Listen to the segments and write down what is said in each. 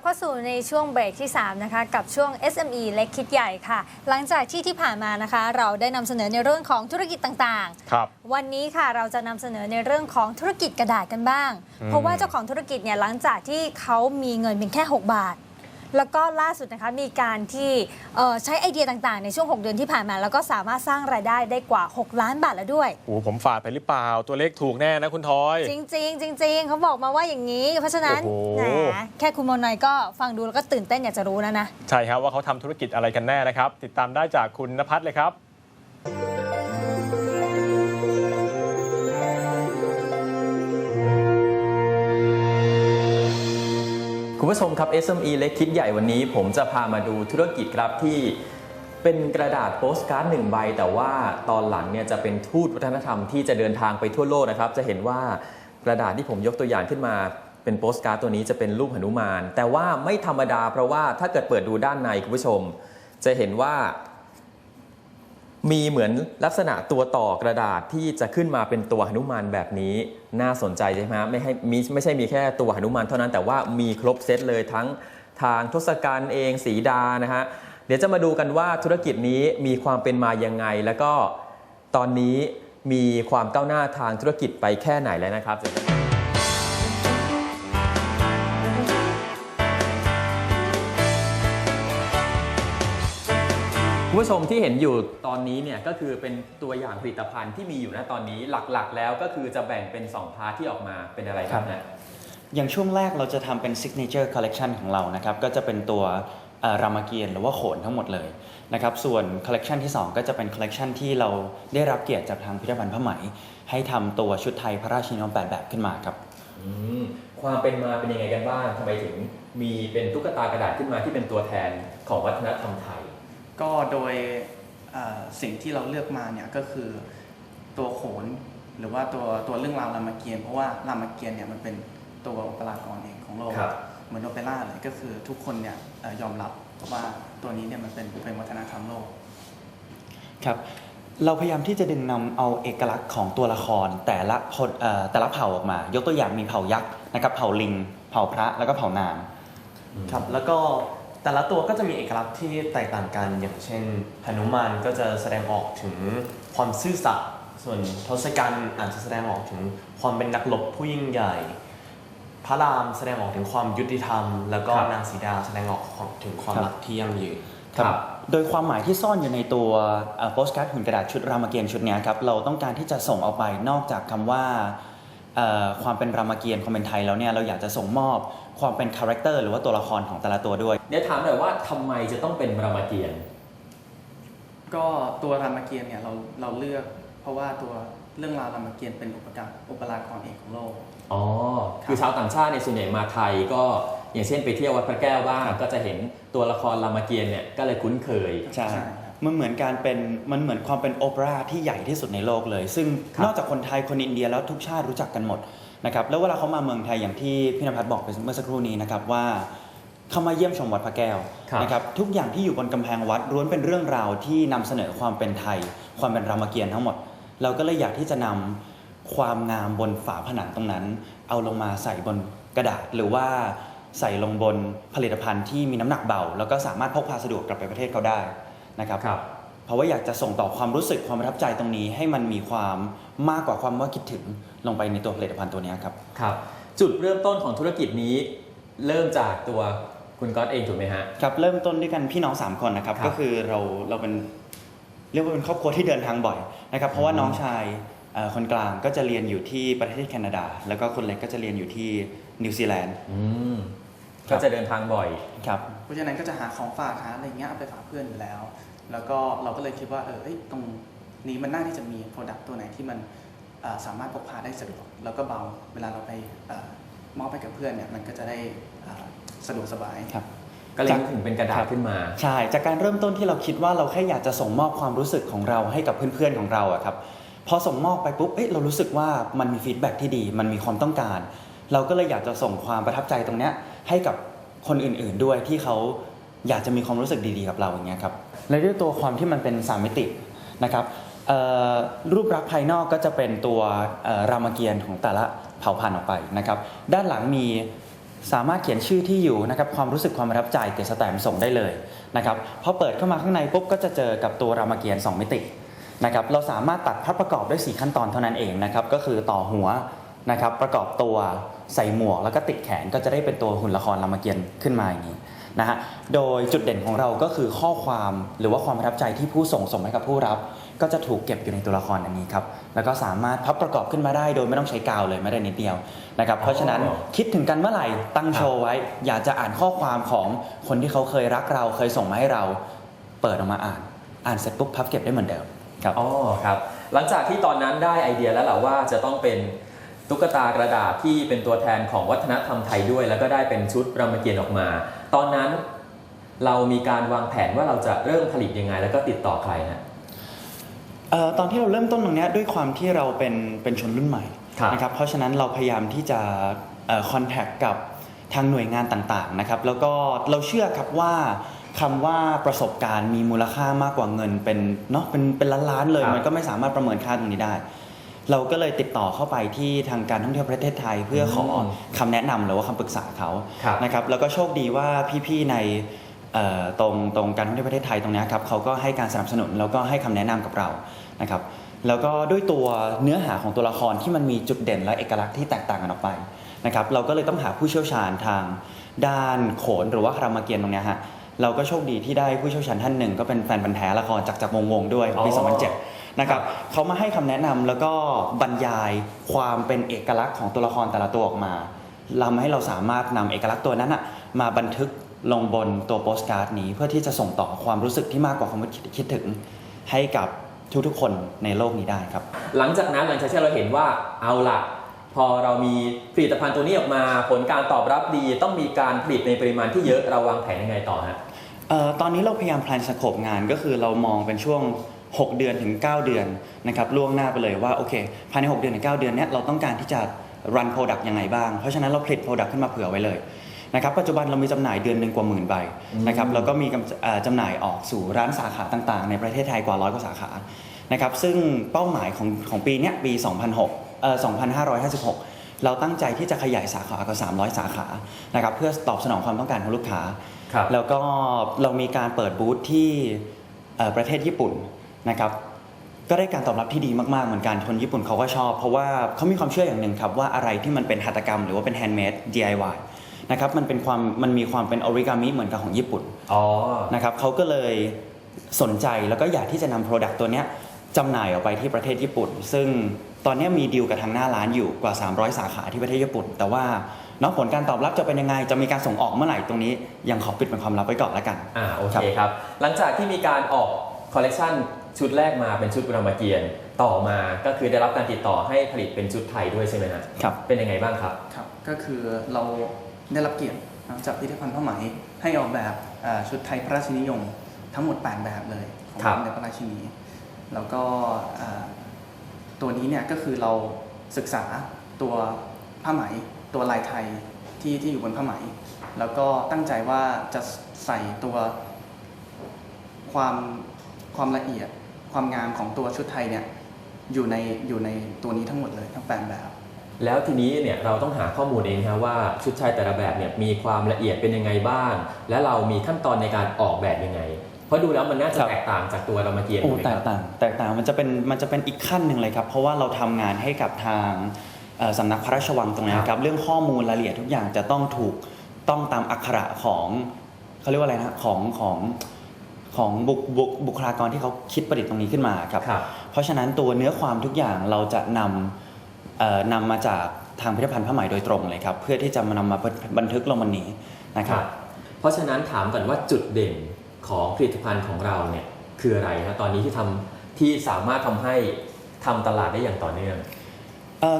บเข้าสู่ในช่วงเบรกที่ 3 นะคะ กับช่วง SME เล็กคิดใหญ่ค่ะ หลังจากที่ที่ผ่านมานะคะ เราได้นำเสนอในเรื่องของธุรกิจต่างครับๆวันนี้ค่ะเราจะนำเสนอในเรื่องของธุรกิจกระดาษกันบ้างอืมเพราะว่าเจ้าของธุรกิจเนี่ยหลังจากที่เขามีเงินเพียงแค่ 6 บาท แล้วก็ล่าสุดนะคะมีการที่เอ่อใช้ไอเดียต่างๆ ในช่วง 6 เดือนที่ผ่านมา แล้วก็สามารถสร้างรายได้ได้กว่า 6 ล้านบาทแล้วด้วยโอ้ผมฝาดไปหรือเปล่า ตัวเลขถูกแน่นะคุณทอย จริงๆจริงๆเขาบอกมาว่าอย่างนี้ เพราะฉะนั้นโอ้โหแหมแค่คุณมนายก็ฟังดูแล้วก็ตื่นเต้นอยากจะรู้นะนะ ใช่ครับว่าเขาทำธุรกิจอะไรกันแน่นะครับ ติดตามได้จากคุณนภัสเลยครับ ผู้ชมครับ SME เล็กคิดใหญ่วันนี้ผมจะพามาดูธุรกิจครับที่เป็นกระดาษโปสการ์ดหนึ่งใบ แต่ว่าตอนหลังเนี่ยจะเป็นทูตวัฒนธรรมที่จะเดินทางไปทั่วโลกนะครับ จะเห็นว่ากระดาษที่ผมยกตัวอย่างขึ้นมาเป็นโปสการ์ดตัวนี้จะเป็นรูปหนุมาน แต่ว่าไม่ธรรมดาเพราะว่าถ้าเกิดเปิดดูด้านในคุณผู้ชม จะเห็นว่า มีเหมือนลักษณะตัวต่อกระดาษที่จะขึ้นมาเป็นตัวหนุมานแบบนี้ น่าสนใจใช่ไหมฮะไม่ให้มีไม่ใช่มีแค่ตัวหนุมานเท่านั้นแต่ว่ามีครบเซตเลยทั้งทางทศกัณฐ์เองสีดานะฮะเดี๋ยวจะมาดูกันว่าธุรกิจนี้มีความเป็นมายังไง แล้วก็ตอนนี้มีความก้าวหน้าทางธุรกิจไปแค่ไหนแล้วนะครับ คุณผู้ชมที่เห็นอยู่ตอนนี้เนี่ยก็คือเป็นตัวอย่างผลิตภัณฑ์ที่มีอยู่นะตอนนี้หลักๆ แล้วก็คือจะแบ่งเป็น 2 พาร์ทที่ออกมาเป็นอะไรครับนะอย่างช่วงแรกเราจะทำเป็น signature collection ของเรานะครับ ก็จะเป็นตัวเอ่อรามเกียรติ์หรือว่าโขนทั้งหมดเลยนะครับ ส่วน collection ที่ 2 ก็จะเป็น collection ที่เราได้รับเกียรติจากทางพิพิธภัณฑ์ผ้าไหม ให้ทำตัวชุดไทยพระราชินีแปดแบบขึ้นมาครับอืมความเป็นมาเป็นยังไงกันบ้างทำไมถึงมีเป็นตุ๊กตากระดาษขึ้นมาที่เป็นตัวแทนของวัฒนธรรมไทย ก็โดยเอ่อสิ่งที่เราเลือกมาเนี่ยก็คือตัวโขนหรือว่าตัวตัวเรื่องราวรามเกียรติ์เพราะว่ารามเกียรติ์เนี่ยมันเป็นตัวอุปรากรเองของโลกครับเหมือนโอเปร่าเลยก็คือทุกคนเนี่ยเอ่อยอมรับว่าตัวนี้เนี่ยมันเป็นเป็นวัฒนธรรมโลกครับเราพยายามที่จะดึงนำเอาเอกลักษณ์ของตัวละครแต่ละพลเอ่อแต่ละเผ่าออกมา ยกตัวอย่างมีเผ่ายักษ์นะครับเผ่าลิง เผ่าพระแล้วก็เผ่านางครับแล้วก็ แต่ละตัวก็จะมีเอกลักษณ์ที่แตกต่างกัน อย่างเช่นหนุมานก็จะแสดงออกถึงความซื่อสัตย์ ส่วนทศกัณฐ์อาจจะแสดงออกถึงความเป็นนักรบผู้ยิ่งใหญ่ พระรามแสดงออกถึงความยุติธรรม แล้วก็ครับนางสีดาแสดงออกถึงความครับรักที่ยั่งยืนครับโดยความหมายที่ซ่อนอยู่ในตัวโปสการ์ดหุ่นกระดาษชุดรามเกียรติ์ชุดเนี้ยครับเราต้องการที่จะส่งออกไปนอกจากคำว่าเอ่อ ความเป็นรามเกียรติ์ความเป็นไทยแล้วเนี่ยเราอยากจะส่งมอบความเป็นคาแรคเตอร์หรือว่าตัวละครของแต่ละตัวด้วย เดี๋ยวถามหน่อยว่าทำไมจะต้องเป็นรามเกียรติ์ก็ตัวรามเกียรติ์เนี่ยเราเราเลือก เพราะว่าตัวเรื่องราวรามเกียรติ์เป็นอุปการอุปรากรเอกของโลก อ๋อ คือชาวต่างชาติในยส่วนใหญ่มาไทยก็อย่างเช่นไปเที่ยววัดพระแก้วบ้างก็จะเห็นตัวละครรามเกียรติ์เนี่ยก็เลยคุ้นเคย ใช่ใช่ครับ มันเหมือนการเป็นมันเหมือนความเป็นโอเปร่าที่ใหญ่ที่สุดในโลกเลย ซึ่งครับนอกจากคนไทยคนอินเดียแล้วทุกชาติรู้จักกันหมดนะครับแล้วเวลาเขามาเมืองไทยอย่างที่พี่นภัสบอกไปเมื่อสักครู่นี้นะครับว่าเขามาเยี่ยมชมวัดพระแก้วครับนะครับทุกอย่างที่อยู่บนกำแพงวัดล้วนเป็นเรื่องราวที่นำเสนอความเป็นไทย ความเป็นรามเกียรติ์ทั้งหมด เราก็เลยอยากที่จะนำความงามบนฝาผนังตรงนั้น เอาลงมาใส่บนกระดาษ หรือว่าใส่ลงบนผลิตภัณฑ์ที่มีน้ำหนักเบา แล้วก็สามารถพกพาสะดวกกลับไปประเทศเขาได้ นะครับครับ เพราะว่าอยากจะส่งต่อความรู้สึกความประทับใจตรงนี้ ให้มันมีความมากกว่าความว่าคิดถึงลงไปในตัวผลิตภัณฑ์ตัวนี้ครับครับ จุดเริ่มต้นของธุรกิจนี้ เริ่มจากตัวคุณก๊อตเองถูกไหมฮะครับเริ่มต้นด้วยกันพี่น้อง 3 คนนะครับครับก็คือเราเราเป็นเรียกว่าเป็นครอบครัวที่เดินทางบ่อยนะครับ เพราะว่าอืมน้องชายเอ่อคนกลางก็จะเรียนอยู่ที่ประเทศแคนาดา แล้วก็คนเล็กก็จะเรียนอยู่ที่นิวซีแลนด์อืมครั ก็บจะเดินทางบ่อยครับ เพราะฉะนั้นก็จะหาของฝากหาอะไรเงี้ยเอาไปฝากเพื่อนอยู่แล้ว แล้วก็เราก็เลยคิดว่าเออเอ้ยตรงนี้มันน่าที่จะมีโปรดักต์ตัวไหนที่มันเอ่อสามารถพกพาได้สะดวก แล้วก็เบาเวลาเราไปเอ่อมอบไปกับเพื่อนเนี่ยมันก็จะได้เอ่อสะดวกสบายครับก็เลยจากนึกถึงเป็นกระดาษขึ้นมา ใช่ จากการเริ่มต้นที่เราคิดว่าเราแค่อยากจะส่งมอบความรู้สึกของเราให้กับเพื่อนๆของเราอะครับพอส่งมอบไปปุ๊บเอ๊ะเรารู้สึกว่ามันมีฟีดแบ็กที่ดี มันมีความต้องการ เราก็เลยอยากจะส่งความประทับใจตรงเนี้ย ให้กับคนอื่นๆด้วยที่เขาอยากจะมีความรู้สึกดีๆกับเราอย่างเงี้ยครับและด้วยตัวความที่มันเป็นสามมิตินะครับรูปลักษณ์ภายนอกก็จะเป็นตัวรามเกียรติ์ของแต่ละเผ่าพันธุ์ออกไปนะครับ ด้านหลังมีสามารถเขียนชื่อที่อยู่นะครับความรู้สึกความประทับใจติดสแตมป์ส่งได้เลยนะครับพอเปิดเข้ามาข้างในปุ๊บก็จะเจอกับตัวรามเกียรติ์2มิตินะครับเราสามารถตัดภาพประกอบด้วย 4 ขั้นตอนเท่านั้นเองนะครับก็คือต่อหัว นะครับประกอบตัวใส่หมวกแล้วก็ติดแขนก็จะได้เป็นตัวหุ่นละครรามเกียรติ์ขึ้นมาอย่างนี้นะฮะโดยจุดเด่นของเราก็คือข้อความหรือว่าความประทับใจที่ผู้ส่งส่งให้กับผู้รับ ก็จะถูกเก็บอยู่ในตัวละครอันนี้ครับแล้วก็สามารถพับประกอบขึ้นมาได้โดยไม่ต้องใช้กาวเลยไม่ได้นิดเดียวนะครับเพราะฉะนั้นคิดถึงกันเมื่อไหร่ตั้งโชว์ไว้ อยากจะอ่านข้อความของคนที่เขาเคยรักเราเคยส่งมาให้เรา เปิดออกมาอ่าน อ่านเสร็จปุ๊บพับเก็บได้เหมือนเดิมครับอ๋อครับหลังจากที่ตอนนั้นได้ไอเดียแล้วแหละว่าจะต้องเป็น ตุ๊กตากระดาษที่เป็นตัวแทนของวัฒนธรรมไทยด้วย แล้วก็ได้เป็นชุดรามเกียรติ์ออกมา ตอนนั้นเรามีการวางแผนว่าเราจะเริ่มผลิตยังไง แล้วก็ติดต่อใครฮะเอ่อตอนที่เราเริ่มต้นตรงเนี้ยด้วยความที่เราเป็นเป็นชนรุ่นใหม่ครับนะครับเพราะฉะนั้นเราพยายามที่จะคอนแทคกับทางหน่วยงานต่างๆนะครับแล้วก็เราเชื่อครับว่าคำว่าประสบการณ์มีมูลค่ามากกว่าเงินเป็นเนาะเป็นเป็นล้านๆเลยครับมันก็ไม่สามารถประเมินค่าตรงนี้ได้ เราก็เลยติดต่อเข้าไปที่ทางการท่องเที่ยวประเทศไทย เพื่อขอคำแนะนำหรือว่าคำปรึกษาเขาครับนะครับแล้วก็โชคดีว่าพี่ๆในเอ่อตรงตรงการท่องเที่ยวประเทศไทยตรงเนี้ยครับเขาก็ให้การสนับสนุนแล้วก็ให้คำแนะนำกับเรานะครับแล้วก็ด้วยตัวเนื้อหาของตัวละครที่มันมีจุดเด่นและเอกลักษณ์ที่แตกต่างกันออกไปนะครับเราก็เลยต้องหาผู้เชี่ยวชาญทางด้านโขนหรือว่าคารามเกียรติ์ตรงเนี้ยฮะเราก็โชคดีที่ได้ผู้เชี่ยวชาญท่านหนึ่งก็เป็นแฟนบันธุ์แท้ละครจากจากวงวงด้วยของปีอ๋อ2007 นะครับเขามาให้คำแนะนำแล้วก็บรรยายความเป็นเอกลักษณ์ของตัวละครแต่ละตัวออกมาเราให้เราสามารถนำเอกลักษณ์ตัวนั้นอะมาบันทึกลงบนตัวโปสการ์ดนี้เพื่อที่จะส่งต่อความรู้สึกที่มากกว่าความคิดคิดถึงให้กับทุกๆคนในโลกนี้ได้ครับ หลังจากนั้นหลังจากที่เราเห็นว่าเอาละพอเรามีผลิตภัณฑ์ตัวนี้ออกมาผลการตอบรับดีต้องมีการผลิตในปริมาณที่เยอะเราวางแผนยังไงต่อฮะเอ่อตอนนี้เราพยายามแพลนสโคปงานก็คือเรามองเป็นช่วง 6 เดือนถึง 9 เดือนนะครับล่วงหน้าไปเลยว่าโอเค ภายใน 6 เดือนถึง 9 เดือนเนี้ยเราต้องการที่จะ run product ยังไงบ้าง เพราะฉะนั้นเราผลิต product ขึ้นมาเผื่อไว้เลยนะครับปัจจุบันเรามีจำหน่ายเดือนหนึ่งกว่าหมื่นใบนะครับแล้วก็มีกำเอ่อจำหน่ายออกสู่ร้านสาขาต่างๆ ในประเทศไทยกว่าร้อยกว่าสาขานะครับซึ่งเป้าหมายของของปีเนี้ยปี 2006เอ่อ2556 เราตั้งใจที่จะขยายสาขากว่า300 สาขานะครับเพื่อตอบสนองความต้องการของลูกค้า ครับ แล้วก็เรามีการเปิดบูธที่เอ่อประเทศญี่ปุ่น นะครับก็ได้การตอบรับที่ดีมากๆ เหมือนกัน คนญี่ปุ่นเขาก็ชอบ เพราะว่าเขามีความเชื่ออย่างหนึ่งครับว่าอะไรที่มันเป็นหัตถกรรมหรือว่าเป็นแฮนด์เมด DIY นะครับมันเป็นความมันมีความเป็นออริกามิเหมือนกับของญี่ปุ่นอ๋อนะครับเขาก็เลยสนใจแล้วก็อยากที่จะนำ Product ตัวเนี้ยจำหน่ายออกไปที่ประเทศญี่ปุ่น ซึ่งตอนเนี้ยมีดีลกับทางหน้าร้านอยู่กว่า 300 สาขาที่ประเทศญี่ปุ่น แต่ว่าเนาะผลการตอบรับจะเป็นยังไง จะมีการส่งออกเมื่อไหร่ตรงนี้ยังขอปิดเป็นความลับไว้ก่อนละกันอ่าโอเคครับครับ หลังจากที่มีการออกคอลเลกชัน ชุดแรกมาเป็นชุดรามเกียรติ์ต่อมาก็คือได้รับการติดต่อให้ผลิตเป็นชุดไทยด้วยใช่ไหมฮะครับเป็นยังไงบ้างครับครับ ก็คือเราได้รับเกียรตินะครับจากพิพิธภัณฑ์ผ้าไหมให้ออกแบบเอ่อชุดไทยพระราชินิยมทั้งหมด 8 แบบเลยของครับสมเด็จพระราชินี แล้วก็เอ่อตัวนี้เนี่ยก็คือเราศึกษาตัวผ้าไหมตัวลายไทยที่ที่อยู่บนผ้าไหม แล้วก็ตั้งใจว่าจะใส่ตัวความความละเอียด ความงามของตัวชุดไทยเนี่ยอยู่ในอยู่ในตัวนี้ทั้งหมดเลยทั้งแปดแบบ แล้วทีนี้เนี่ยเราต้องหาข้อมูลเองครับว่าชุดชายแต่ละแบบเนี่ยมีความละเอียดเป็นยังไงบ้าง และเรามีขั้นตอนในการออกแบบยังไง เพราะดูแล้วมันน่าจะครับแตกต่างจากตัวรามเกียรติ์โอ้ถูกไหมแตคกรับต่างแตกต่างมันจะเป็นมันจะเป็นอีกขั้นหนึ่งเลยครับ เพราะว่าเราทำงานให้กับทางเอ่อสำนักพระราชวังตรงนี้ครับเรื่องข้อมูลรายละเอียดทุกอย่างจะต้องถูกต้องตามอักขระของเขาเรียกว่าอะไรนะของของ ของบุคบุคบุคลากรที่เขาคิดประดิษฐ์ตรงนี้ขึ้นมาครับ ครับ เพราะฉะนั้นตัวเนื้อความทุกอย่างเราจะนำเอ่อนำมาจากทางพิพิธภัณฑ์ผ้าไหมโดยตรงเลยครับ เพื่อที่จะมานำมาบันทึกลงบนนี้นะคครัรับบเพราะฉะนั้นถามก่อนว่าจุดเด่นของผลิตภัณฑ์ของเราเนี่ยคืออะไรฮะตอนนี้ที่ทำที่สามารถทำให้ทำตลาดได้อย่างต่อเนื่องเอ่อ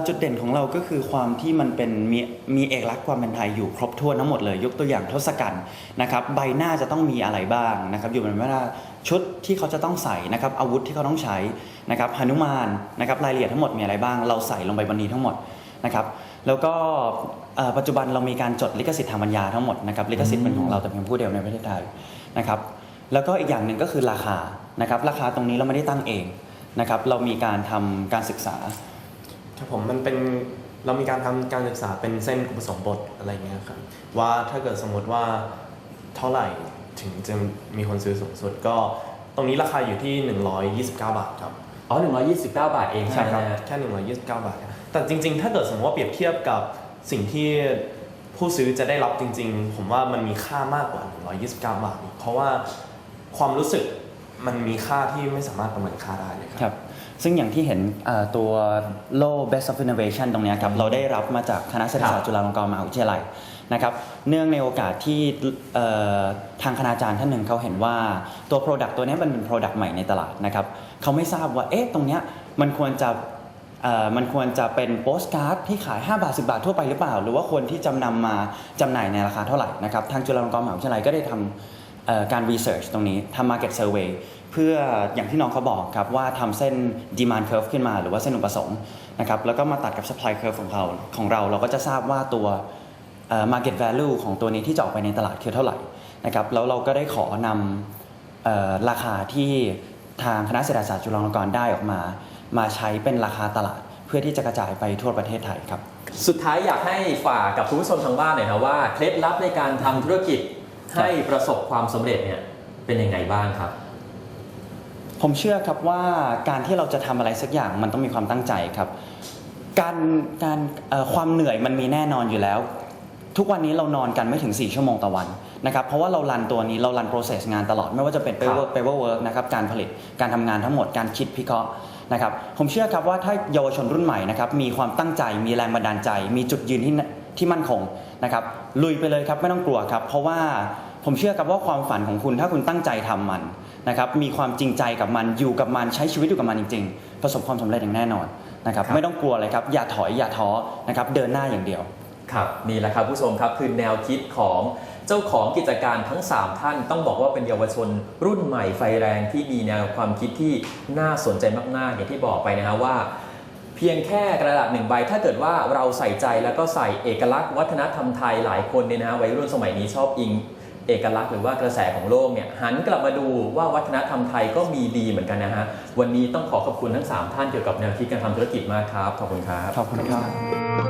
จุดเด่นของเราก็คือความที่มันเป็นมีมีเอกลักษณ์ความเป็นไทยอยู่ครบถ้วนทั้งหมดเลย ยกตัวอย่างทศกัณฐ์นะครับใบหน้าจะต้องมีอะไรบ้างนะครับอยู่บนใบหน้าชุดที่เขาจะต้องใส่นะครับอาวุธที่เขาต้องใช้นะครับหนุมานนะครับรายละเอียดทั้งหมดมีอะไรบ้าง เราใส่ลงไปบนนี้ทั้งหมดนะครับแล้วก็ปัจจุบันเรามีการจดลิขสิทธิ์ทางปัญญาทั้งหมดนะครับลิขสิทธิ์เป็นของเราแต่เพียงผู้เดียวในประเทศไทยนะครับแล้วก็อีกอย่างหนึ่งก็คือราคานะครับราคาตรงนี้เราไม่ได้ตั้งเองนะครับเรามีการทำการศึกษา ครับผมมันเป็นเรามีการทำการศึกษาเป็นเส้นอุปสมบทอะไรเงี้ยครับว่าถ้าเกิดสมมติว่าเท่าไหร่ถึงจะมีคนซื้อสูงสุดก็ตรงนี้ราคาอยู่ที่ 129 บาทครับอ๋อ129 บาทเองใช่ไหมฮะแค่ 129 บาทครับแต่จริง ๆ ถ้าเกิดสมมติว่าเปรียบเทียบกับสิ่งที่ผู้ซื้อจะได้รับจริง ๆ ผมว่ามันมีค่ามากกว่า 129 บาทอีกเพราะว่าความรู้สึกมันมีค่าที่ไม่สามารถประเมินค่าได้เลยครับครับ ซึ่งอย่างที่เห็นเอ่อตัวโล่ Best of Innovation ตรงเนี้ยครับเราได้รับมาจากคณะเศรษฐศาสตร์จุฬาลงกรณ์มหาวิทยาลัยนะครับเนื่องในโอกาสที่เอ่อทางคณาจารย์ท่านหนึ่งเขาเห็นว่าตัว Product ตัวเนี้ยมันเป็น Product ใหม่ในตลาดนะครับเขาไม่ทราบว่าเอ๊ะตรงเนี้ยมันควรจะเอ่อมันควรจะเป็นโปสการ์ดที่ขาย 5 บาท 10 บาททั่วไปหรือเปล่า หรือว่าควรที่จำนำมาจำหน่ายในราคาเท่าไหร่นะครับทางจุฬาลงกรณ์มหาวิทยาลัยก็ได้ทำเอ่อการ research ตรงนี้ทำ market survey เเพื่ออย่างที่น้องเขาบอกครับว่าทำเส้น demand curve ขึ้นมา หรือว่าเส้นอุปสงค์นะครับแล้วก็มาตัดกับ supply curve ของเราของเราเราก็จะทราบว่าตัว market value ของตัวนี้ที่จะออกไปในตลาดคือเท่าไหร่นะครับแล้วเราก็ได้ขอนำออราคาที่ทางคณะเศรษฐศาสตร์จุฬาลงกรณ์ได้ออกมา มาใช้เป็นราคาตลาดเพื่อที่จะกระจายไปทั่วประเทศไทยครับ สุดท้ายอยากให้ฝากกับคุณผู้ชมทางบ้านหน่อยนะว่าเคล็ดลับในการทำธุรกิจให้ประสบความสำเร็จเนี่ยเป็นยังไงบ้างครับ ผมเชื่อครับว่าการที่เราจะทำอะไรสักอย่างมันต้องมีความตั้งใจครับ การการเอ่อความเหนื่อยมันมีแน่นอนอยู่แล้ว ทุกวันนี้เรานอนกันไม่ถึง 4 ชั่วโมงต่อวันนะครับเพราะว่าเรารันตัวนี้เรารัน process งานตลอดไม่ว่าจะเป็น paper paper work นะครับการผลิตการทำงานทั้งหมดการคิดพิเคราะห์นะครับผมเชื่อครับว่าถ้าเยาวชนรุ่นใหม่นะครับมีความตั้งใจมีแรงบันดาลใจ มีจุดยืนที่ที่มั่นคงนะครับลุยไปเลยครับไม่ต้องกลัวครับ เพราะว่าผมเชื่อครับว่าความฝันของคุณถ้าคุณตั้งใจทำมัน นะครับมีความจริงใจกับมันอยู่กับมันใช้ชีวิตอยู่กับมันจริง ๆ ประสบความสำเร็จอย่างแน่นอนนะครับครับไม่ต้องกลัวเลยครับอย่าถอยอย่าท้อนะครับเดินหน้าอย่างเดียว ครับนี่แหละครับผู้ชมครับคือแนวคิดของเจ้าของกิจการทั้ง 3 ท่าน ต้องบอกว่าเป็นเยาวชนรุ่นใหม่ไฟแรงที่มีแนวความคิดที่น่าสนใจมากๆอย่างที่บอกไปนะฮะว่า เพียงแค่กระดาษหนึ่งใบ ถ้าเกิดว่าเราใส่ใจแล้วก็ใส่เอกลักษณ์วัฒนธรรมไทยหลายคนเนี่ยนะฮะวัยรุ่นสมัยนี้ชอบอิง เอกลักษณ์หรือว่ากระแสของโลกเนี่ยหันกลับมาดูว่าวัฒนธรรมไทยก็มีดีเหมือนกันนะฮะ วันนี้ต้องขอขอบคุณทั้งสามท่านเกี่ยวกับแนวคิดการทำธุรกิจมากครับ ขอบคุณครับ ขอบคุณครับ